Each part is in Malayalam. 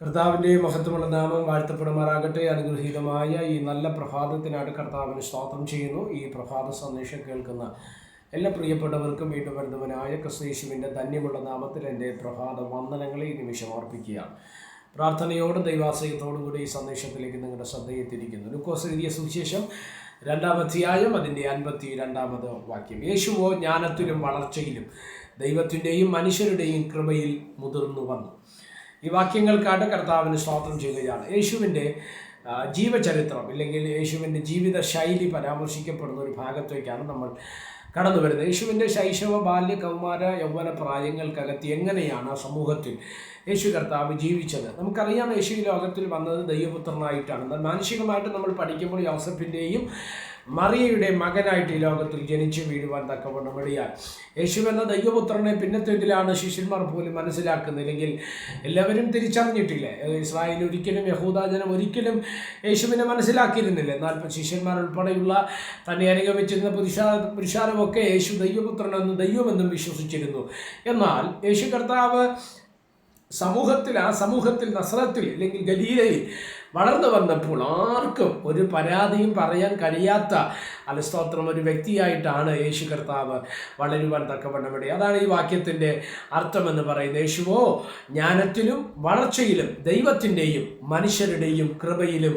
കർത്താവിന്റെ മഹത്വമുള്ള നാമം വാഴ്ത്തപ്പെടുമാറാകട്ടെ. അനുഗ്രഹീതമായ ഈ നല്ല പ്രഭാതത്തിനായിട്ട് കർത്താവിന് സ്തോത്രം ചെയ്യുന്നു. ഈ പ്രഭാത സന്ദേശം കേൾക്കുന്ന എല്ലാ പ്രിയപ്പെട്ടവർക്കും വീണ്ടും വരുന്നവനായ ക്രിസ്തേശുവിന്റെ ധന്യമുള്ള നാമത്തിൽ എന്റെ പ്രഭാത വന്ദനങ്ങളെ ഈ നിമിഷം അർപ്പിക്കുകയാണ് പ്രാർത്ഥനയോടും ദൈവാശ്രയത്തോടും കൂടി ഈ സന്ദേശത്തിലേക്ക് നിങ്ങളുടെ ശ്രദ്ധയെ തിരിക്കുന്നു ലുക്കോസ് എഴുതിയ സുവിശേഷം രണ്ടാമധ്യായം അതിന്റെ അൻപത്തി രണ്ടാമത് വാക്യം. യേശുവോ ജ്ഞാനത്തിലും വളർച്ചയിലും ദൈവത്തിന്റെയും മനുഷ്യരുടെയും കൃപയിൽ മുതിർന്നു വന്നു. ഈ വാക്യങ്ങൾക്കായിട്ട് കർത്താവിന് സ്തോത്രം ചെയ്യുകയാണ്. യേശുവിന്റെ ജീവചരിത്രം ഇല്ലെങ്കിൽ യേശുവിന്റെ ജീവിത ശൈലി പരാമർശിക്കപ്പെടുന്ന ഒരു ഭാഗത്തേക്കാണ് നമ്മൾ കടന്നു വരുന്നത്. യേശുവിന്റെ ശൈശവ ബാല്യ കൗമാര യൗവന പ്രായങ്ങൾക്കകത്ത് എങ്ങനെയാണ് സമൂഹത്തിൽ യേശു കർത്താവ് ജീവിച്ചത്? നമുക്കറിയാം യേശു ലോകത്തിൽ വന്നത് ദൈവപുത്രനായിട്ടാണ്. മാനുഷികമായിട്ട് നമ്മൾ പഠിക്കുമ്പോൾ യോസഫിന്റെയും മറിയയുടെ മകനായിട്ട് ഈ ലോകത്തിൽ ജനിച്ചു വീഴുവാൻ തക്കവണ്ണം ഇടയാൽ യേശു എന്ന ദൈവപുത്രനെ പിന്നത്തേതിലാണ് ശിഷ്യന്മാർ പോലും മനസ്സിലാക്കുന്നില്ലെങ്കിൽ എല്ലാവരും തിരിച്ചറിഞ്ഞിട്ടില്ല. ഇസ്രായേൽ ഒരിക്കലും യഹൂദാജനം ഒരിക്കലും യേശുവിനെ മനസ്സിലാക്കിയിരുന്നില്ല. എന്നാൽ ഇപ്പം ശിഷ്യന്മാർ തന്നെ അനുഗമിച്ചിരുന്ന പുരുഷാ പുരുഷാരമൊക്കെ യേശു ദൈവപുത്രനെന്നും ദൈവമെന്നും വിശ്വസിച്ചിരുന്നു. എന്നാൽ യേശു കർത്താവ് സമൂഹത്തിൽ ആ സമൂഹത്തിൽ നസ്രത്തിൽ അല്ലെങ്കിൽ ഗലീലയിൽ വളർന്നു വന്നപ്പോൾ ആർക്കും ഒരു പരാതിയും പറയാൻ കഴിയാത്ത അലസ്തോത്രം ഒരു വ്യക്തിയായിട്ടാണ് യേശു കർത്താവ് വളരുവാൻ തക്കവണ്ണം ഇടയിൽ അതാണ് ഈ വാക്യത്തിന്റെ അർത്ഥമെന്ന് പറയുന്നത്. യേശുവോ ജ്ഞാനത്തിലും വളർച്ചയിലും ദൈവത്തിന്റെയും മനുഷ്യരുടെയും കൃപയിലും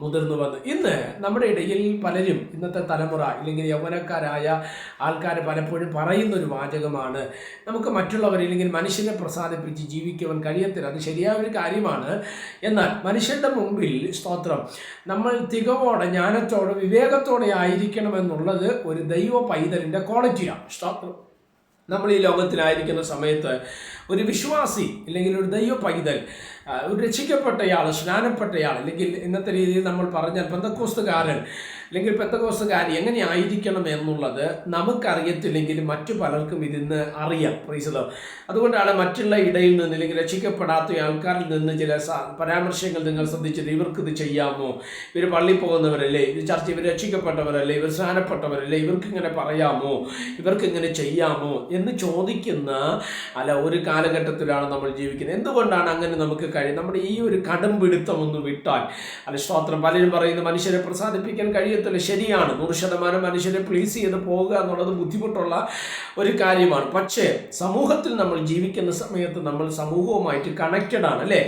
മുതിർന്നു വന്നു. ഇന്ന് നമ്മുടെ ഇടയിൽ പലരും ഇന്നത്തെ തലമുറ ഇല്ലെങ്കിൽ യൗവനക്കാരായ ആൾക്കാർ പലപ്പോഴും പറയുന്ന ഒരു വാചകമാണ്. നമുക്ക് മറ്റുള്ളവർ ഇല്ലെങ്കിൽ മനുഷ്യനെ പ്രസാദിപ്പിച്ച് ജീവിക്കുവാൻ കഴിയത്തില്ല. അത് ശരിയായ ഒരു കാര്യമാണ്. എന്നാൽ മനുഷ്യരുടെ മുമ്പിൽ സ്തോത്രം. നമ്മൾ തികവോടെ ജ്ഞാനത്തോടെ വിവേകത്തോടെ ആയിരിക്കണമെന്നുള്ളത് ഒരു ദൈവ പൈതലിന്റെ ക്വാളിറ്റിയാണ്. സ്തോത്രം. നമ്മൾ ഈ ലോകത്തിലായിരിക്കുന്ന സമയത്ത് ഒരു വിശ്വാസി അല്ലെങ്കിൽ ഒരു ദൈവ പൈതൽ ഒരു രക്ഷിക്കപ്പെട്ടയാൾ സ്നാനപ്പെട്ടയാൾ അല്ലെങ്കിൽ ഇന്നത്തെ രീതിയിൽ നമ്മൾ പറഞ്ഞാൽ പെന്തക്കോസ്തുകാരൻ അല്ലെങ്കിൽ പെന്തക്കോസ്തുകാരി എങ്ങനെ ആയിരിക്കണം എന്നുള്ളത് നമുക്കറിയത്തില്ലെങ്കിൽ മറ്റു പലർക്കും ഇതിന്ന് അറിയാം. പ്രൈസലോ അതുകൊണ്ടാണ് മറ്റുള്ള ഇടയിൽ നിന്ന് അല്ലെങ്കിൽ രക്ഷിക്കപ്പെടാത്ത ആൾക്കാരിൽ നിന്ന് ചില പരാമർശങ്ങൾ നിങ്ങൾ ശ്രദ്ധിച്ചത് ഇവർക്ക് ഇത് ചെയ്യാമോ? ഇവർ പള്ളി പോകുന്നവരല്ലേ? ഇത് ചർച്ച ഇവർ രക്ഷിക്കപ്പെട്ടവരല്ലേ? ഇവർ സ്നാനപ്പെട്ടവരല്ലേ ഇവർക്ക് ഇങ്ങനെ പറയാമോ? ഇവർക്ക് ഇങ്ങനെ ചെയ്യാമോ? എന്ന് ചോദിക്കുന്ന അല്ല ഒരു കാലഘട്ടത്തിലാണ് നമ്മൾ ജീവിക്കുന്നത്. എന്തുകൊണ്ടാണ് അങ്ങനെ നമുക്ക് കഴിയും നമ്മുടെ ഈ ഒരു കടും പിടുത്തം ഒന്ന് വിട്ടാൽ? അല്ല സ്തോത്രം. പലരും പറയുന്ന മനുഷ്യരെ പ്രസാദിപ്പിക്കാൻ കഴിയത്തില്ല ശരിയാണ് നൂറ് ശതമാനം മനുഷ്യരെ പ്ലീസ് ചെയ്ത് പോകുക എന്നുള്ളത് ബുദ്ധിമുട്ടുള്ള ഒരു കാര്യമാണ്. പക്ഷേ സമൂഹത്തിൽ നമ്മൾ ജീവിക്കുന്ന സമയത്ത് നമ്മൾ സമൂഹവുമായിട്ട് കണക്റ്റഡ് ആണ് അല്ലേ?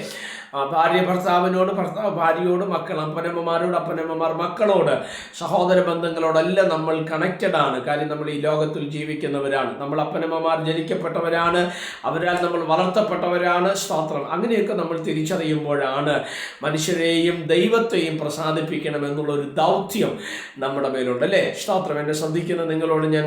ഭാര്യ ഭർത്താവിനോട് ഭർത്താവ് ഭാര്യയോട് മക്കൾ അപ്പനമ്മമാരോട് അപ്പനമ്മമാർ മക്കളോട് സഹോദര ബന്ധങ്ങളോടെല്ലാം നമ്മൾ കണക്റ്റഡ് ആണ്. കാര്യം നമ്മൾ ഈ ലോകത്തിൽ ജീവിക്കുന്നവരാണ്. നമ്മൾ അപ്പനമ്മമാർ ജനിക്കപ്പെട്ടവരാണ്. അവരാൽ നമ്മൾ വളർത്തപ്പെട്ടവരാണ്. സ്തോത്രം. അങ്ങനെയൊക്കെ നമ്മൾ തിരിച്ചറിയുമ്പോഴാണ് മനുഷ്യരെയും ദൈവത്തെയും പ്രസാദിപ്പിക്കണം എന്നുള്ള ഒരു ദൗത്യം നമ്മുടെ മേലുണ്ട് അല്ലേ സ്തോത്രം. എന്നെ ശ്രദ്ധിക്കുന്ന നിങ്ങളോട് ഞാൻ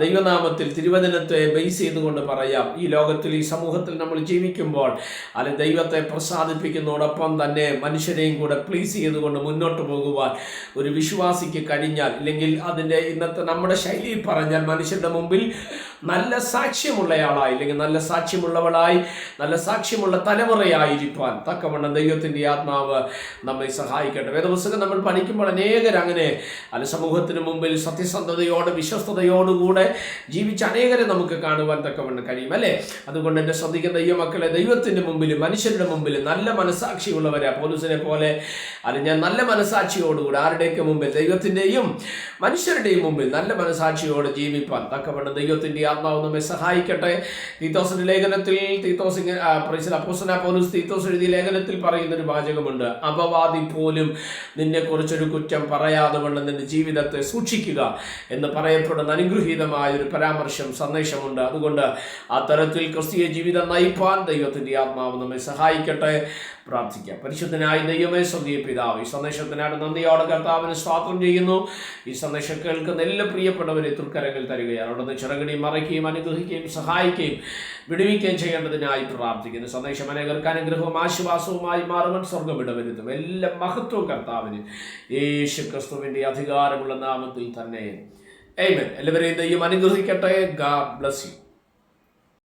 ദൈവനാമത്തിൽ തിരുവചനത്തെ ബേസ് ചെയ്തുകൊണ്ട് പറയാം. ഈ ലോകത്തിൽ ഈ സമൂഹത്തിൽ നമ്മൾ ജീവിക്കുമ്പോൾ അല്ലെ ദൈവത്തെ പ്രസാദിപ്പിക്കുന്നതോടൊപ്പം തന്നെ മനുഷ്യരെയും കൂടെ പ്ലീസ് ചെയ്തുകൊണ്ട് മുന്നോട്ട് പോകുവാൻ ഒരു വിശ്വാസിക്ക് കഴിഞ്ഞാൽ അല്ലെങ്കിൽ അതിന്റെ ഇന്നത്തെ നമ്മുടെ ശൈലിയിൽ പറഞ്ഞാൽ മനുഷ്യരുടെ മുമ്പിൽ നല്ല സാക്ഷ്യമുള്ളയാളായി അല്ലെങ്കിൽ നല്ല സാക്ഷ്യമുള്ളവളായി നല്ല സാക്ഷ്യമുള്ള തലമുറയായിരിക്കാൻ തക്കവണ്ണം ദൈവത്തിന്റെ ആത്മാവ് നമ്മെ സഹായിക്കട്ടെ. വേദപുസ്തകം നമ്മൾ പഠിക്കുമ്പോൾ അനേകർ അങ്ങനെ അല്ല സമൂഹത്തിന് മുമ്പിൽ സത്യസന്ധതയോടെ വിശ്വസ്തയോടുകൂടെ ജീവിച്ച അനേകരെ നമുക്ക് കാണുവാൻ തക്കവണ്ണം കഴിയും അല്ലേ? അതുകൊണ്ട് എന്റെ ശ്രദ്ധിക്കുന്ന ദൈവമക്കളെ ദൈവത്തിന്റെ മുമ്പിൽ മനുഷ്യരുടെ മുമ്പിൽ നല്ല മനസാക്ഷിയുള്ളവരാ പോലീസിനെ പോലെ. അല്ല ഞാൻ നല്ല മനസാക്ഷിയോടുകൂടി ആരുടെയൊക്കെ മുമ്പിൽ ദൈവത്തിന്റെയും മനുഷ്യരുടെയും മുമ്പിൽ നല്ല മനസാക്ഷിയോടെ ജീവിപ്പാൻ തക്കവണ്ണം ദൈവത്തിന്റെ ആത്മാവ് നമ്മെ സഹായിക്കട്ടെ. തീത്തോസിന്റെ ലേഖനത്തിൽ തീത്തോസ് ഇങ്ങനെ അപ്പോസന പോലും തീത്തോസ് എഴുതിയ ലേഖനത്തിൽ പറയുന്ന ഒരു വാചകമുണ്ട്. അപവാദി പോലും നിന്നെ കുറിച്ചൊരു കുറ്റം പറയാതെ വണ്ണം നിന്റെ ജീവിതത്തെ സൂക്ഷിക്കുക എന്ന് പറയപ്പെടുന്ന അനുഗ്രഹീതമായ ഒരു പരാമർശം സന്ദേശമുണ്ട്. അതുകൊണ്ട് അത്തരത്തിൽ തരത്തിൽ ക്രിസ്തീയ ജീവിതം നയിപ്പാൻ ദൈവത്തിന്റെ ആത്മാവ് നമ്മെ സഹായിക്കട്ടെ. പ്രാർത്ഥിക്കാം. പരിശുദ്ധനായ ദൈവമേ സ്വർഗീയ പിതാവ് ഈ സന്ദേശത്തിനായിട്ട് നന്ദിയോടെ കർത്താവിന് സ്വാഗതം ചെയ്യുന്നു. ഈ സന്ദേശം കേൾക്കുന്ന എല്ലാ പ്രിയപ്പെട്ടവരെ തൃക്കരങ്ങൾ തരികയാണ്. അവിടുന്ന് ചിറകടിയും മറയ്ക്കുകയും അനുഗ്രഹിക്കുകയും സഹായിക്കുകയും വിടുവിക്കുകയും ചെയ്യേണ്ടതിനായി പ്രാർത്ഥിക്കുന്നു. സന്ദേശം അനേകർക്ക് അനുഗ്രഹവും ആശ്വാസവുമായി മാറുവാൻ സ്വർഗം ഇടവരുത്തും. എല്ലാ മഹത്വവും കർത്താവിന് യേശു ക്രിസ്തുവിന്റെ അധികാരമുള്ള നാമത്തിൽ തന്നെ. എല്ലാവരെയും ദൈവം അനുഗ്രഹിക്കട്ടെ. God bless you